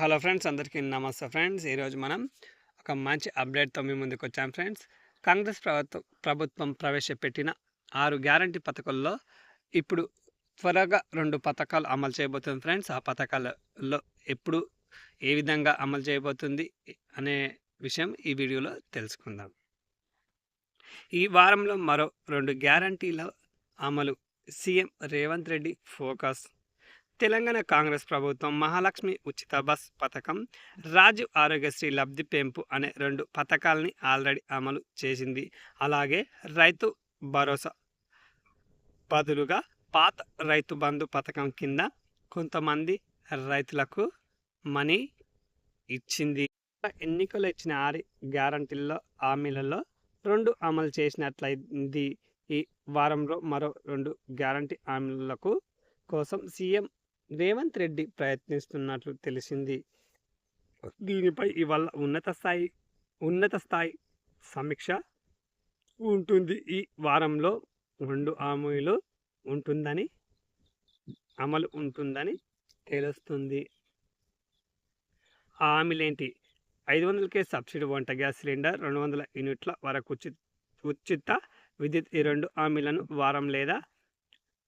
Hello friends అందరికీ నమస్తే friends. ఈరోజు మనం ఒక మంచి అప్డేట్తో మీ ముందుకు వచ్చాం ఫ్రెండ్స్. కాంగ్రెస్ ప్రభుత్వం ప్రభుత్వం ప్రవేశపెట్టిన ఆరు గ్యారంటీ పథకాల్లో ఇప్పుడు త్వరగా రెండు పథకాలు అమలు చేయబోతుంది ఫ్రెండ్స్. ఆ పథకాలలో ఎప్పుడు ఏ విధంగా అమలు చేయబోతుంది అనే విషయం ఈ వీడియోలో తెలుసుకుందాం. ఈ వారంలో మరో రెండు గ్యారంటీల అమలు CM Revanth Reddy focus Telangana Congress ప్రభుత్వం మహాలక్ష్మి ఉచిత బస్ పథకం రాజు ఆరోగ్యశ్రీ లబ్ధి పెంపు అనే రెండు పథకాలని ఆల్రెడీ అమలు చేసింది. అలాగే రైతు భరోసా బదులుగా పాత రైతు బంధు పథకం కింద కొంతమంది రైతులకు మనీ ఇచ్చింది. ఎన్నికలు ఇచ్చిన ఆరు గ్యారంటీల్లో హామీలలో రెండు అమలు చేసినట్లయింది. ఈ వారంలో మరో రెండు గ్యారంటీ హామీలకు కోసం సీఎం రేవంత్ రెడ్డి ప్రయత్నిస్తున్నట్లు తెలిసింది. దీనిపై ఇవాళ ఉన్నత స్థాయి ఉన్నత స్థాయి సమీక్ష ఉంటుంది. ఈ వారంలో రెండు హామీలు ఉంటుందని అమలు ఉంటుందని తెలుస్తుంది. ఆ హామీలేంటి? ఐదు వందలకే సబ్సిడీ వంట గ్యాస్ సిలిండర్ రెండు వందల యూనిట్ల వరకు ఉచిత ఉచిత విద్యుత్ ఈ రెండు హామీలను వారం లేదా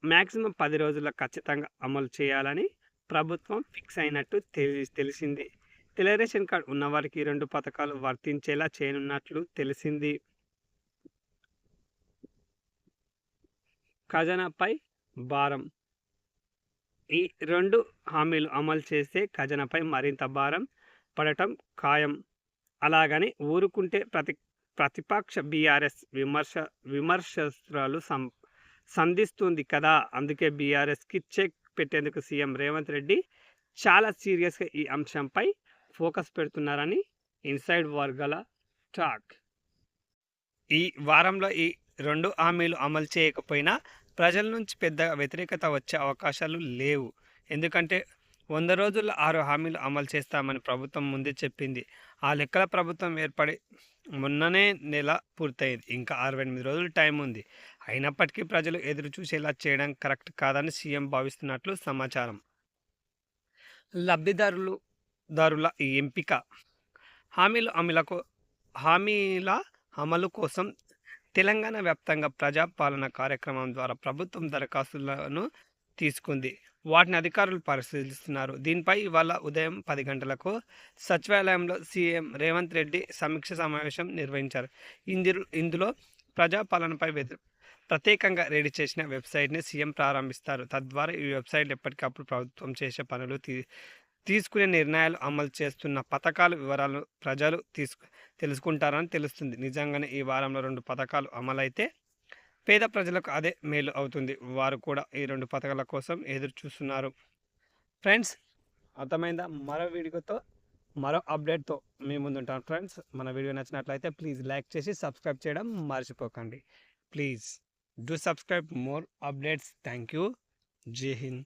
మ్యాక్సిమం పది రోజుల్లో ఖచ్చితంగా అమలు చేయాలని ప్రభుత్వం ఫిక్స్ అయినట్టు తెలి తెలిసింది. తెలరేషన్ కార్డ్ కార్డు ఉన్నవారికి రెండు పథకాలు వర్తించేలా చేయనున్నట్లు తెలిసింది. ఖజానాపై భారం. ఈ రెండు హామీలు అమలు చేస్తే ఖజానాపై మరింత భారం పడటం ఖాయం. అలాగని ఊరుకుంటే ప్రతి ప్రతిపక్ష బీఆర్ఎస్ విమర్శ విమర్శలు సం సంధిస్తుంది కదా! అందుకే బీఆర్ఎస్కి చెక్ పెట్టేందుకు సీఎం రేవంత్ రెడ్డి చాలా సీరియస్గా ఈ అంశంపై ఫోకస్ పెడుతున్నారని ఇన్సైడ్ వర్గాల టాక్. ఈ వారంలో ఈ రెండు హామీలు అమలు చేయకపోయినా ప్రజల నుంచి పెద్ద వ్యతిరేకత వచ్చే అవకాశాలు లేవు. ఎందుకంటే వంద రోజుల్లో ఆరు హామీలు అమలు చేస్తామని ప్రభుత్వం ముందే చెప్పింది. ఆ లెక్కల ప్రభుత్వం ఏర్పడి మొన్ననే నెల పూర్తయింది. ఇంకా అరవై ఎనిమిది రోజులు టైం ఉంది. అయినప్పటికీ ప్రజలు ఎదురు చూసేలా చేయడం కరెక్ట్ కాదని సీఎం భావిస్తున్నట్లు సమాచారం. లబ్ధిదారులు దారుల ఎంపిక హామీలు అమలకు హామీల అమలు కోసం తెలంగాణ వ్యాప్తంగా ప్రజాపాలన కార్యక్రమం ద్వారా ప్రభుత్వం దరఖాస్తులను తీసుకుంది. వాటిని అధికారులు పరిశీలిస్తున్నారు. దీనిపై ఇవాళ ఉదయం పది గంటలకు సచివాలయంలో సీఎం రేవంత్ రెడ్డి సమీక్ష సమావేశం నిర్వహించారు. ఇందులో ఇందులో ప్రజాపాలనపై ప్రత్యేకంగా రెడీ చేసిన వెబ్సైట్ని సీఎం ప్రారంభిస్తారు. తద్వారా ఈ వెబ్సైట్ ఎప్పటికప్పుడు ప్రభుత్వం చేసే పనులు తీ తీసుకునే నిర్ణయాలు అమలు చేస్తున్న పథకాలు వివరాలు ప్రజలు తీసుకు తెలుసుకుంటారని తెలుస్తుంది. నిజంగానే ఈ వారంలో రెండు పథకాలు అమలైతే పేద ప్రజలకు అదే మేలు అవుతుంది. వారు కూడా ఈ రెండు పథకాల కోసం ఎదురు చూస్తున్నారు. ఫ్రెండ్స్ అర్థమైందా? మరో వీడియోతో మరో అప్డేట్తో మీ ముందుంటాను. ఫ్రెండ్స్ మన వీడియో నచ్చినట్లయితే ప్లీజ్ లైక్ చేసి సబ్స్క్రైబ్ చేయడం మర్చిపోకండి. Please do subscribe more updates. Thank you జై హింద్.